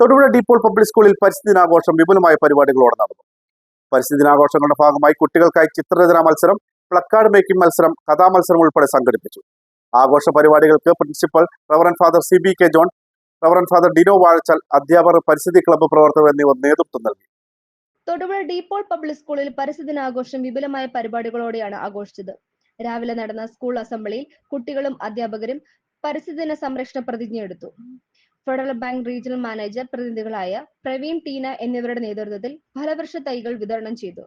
Thodupuzha De Paul public സ്കൂളിൽ പരിസ്ഥിതി ദിനാഘോഷം വിപുലമായ പരിപാടികളോടെ നടന്നു. പരിസ്ഥിതി ദിനാഘോഷങ്ങളുടെ ഭാഗമായി കുട്ടികൾക്കായി ചിത്രരചനാ മത്സരം പ്ലക്കാർഡ് മേക്കിംഗ് മത്സരം കഥാമത്സരം ഉൾപ്പെടെ സംഘടിപ്പിച്ചു. ആഘോഷ പരിപാടികൾക്ക് principal reverend father C B K John reverend father Dino Vazhachal അധ്യാപകർ പരിസ്ഥിതി ക്ലബ്ബ് പ്രവർത്തകർ എന്നിവർ നേതൃത്വം നൽകി. തൊടുപുഴ ഡീപ്പോൾ പബ്ലിക് സ്കൂളിൽ പരിസ്ഥിതി ദിനാഘോഷം വിപുലമായ പരിപാടികളോടെയാണ് ആഘോഷിച്ചത്. രാവിലെ നടന്ന സ്കൂൾ അസംബ്ലിയിൽ കുട്ടികളും അധ്യാപകരും പരിസ്ഥിതി ദിന സംരക്ഷണ പ്രതിജ്ഞ എടുത്തു ഫെഡറൽ ബാങ്ക് റീജിയണൽ മാനേജർ പ്രതിനിധികളായ പ്രവീൺ ടീന എന്നിവരുടെ നേതൃത്വത്തിൽ ഫലവൃക്ഷ തൈകൾ വിതരണം ചെയ്തു.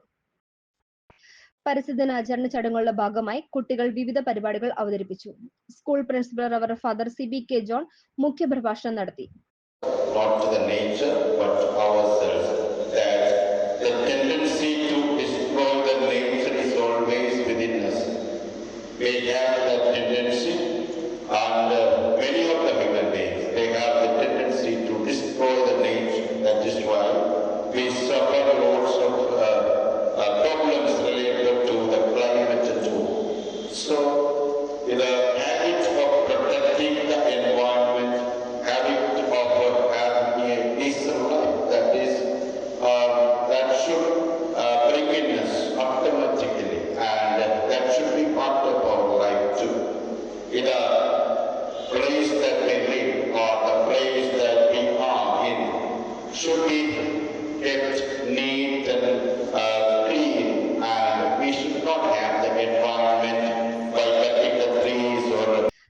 പരിസ്ഥിതി ദിനാചരണ ചടങ്ങുകളുടെ ഭാഗമായി കുട്ടികൾ വിവിധ പരിപാടികൾ അവതരിപ്പിച്ചു. School principal റവർ father C B K John മുഖ്യ പ്രഭാഷണം നടത്തി that tendency, and uh, should uh, bring in us automatically, and that should be part of our life too. In a place that we live or the place that we are in should be kept neat and uh, clean, and we should not have the environment by cutting the trees or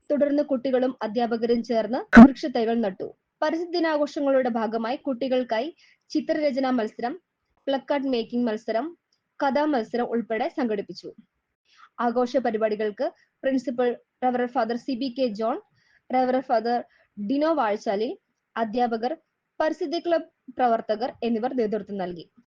തുടർന്ന് കുട്ടികളും അധ്യാപകരും ചേർന്ന് വൃക്ഷത്തൈകൾ നട്ടു പരിസ്ഥിതി ദിനാഘോഷങ്ങളുടെ ഭാഗമായി കുട്ടികൾക്കായി ചിത്രരചനാ മത്സരം placard making മത്സരം കഥാ മത്സരം ഉൾപ്പെടെ സംഘടിപ്പിച്ചു. ആഘോഷ പരിപാടികൾക്ക് principal റവറൽ father C B K John റവറൽ father Dino വാഴ്ചാലിൽ അധ്യാപകർ പരിസ്ഥിതി ക്ലബ് പ്രവർത്തകർ എന്നിവർ നേതൃത്വം നൽകി.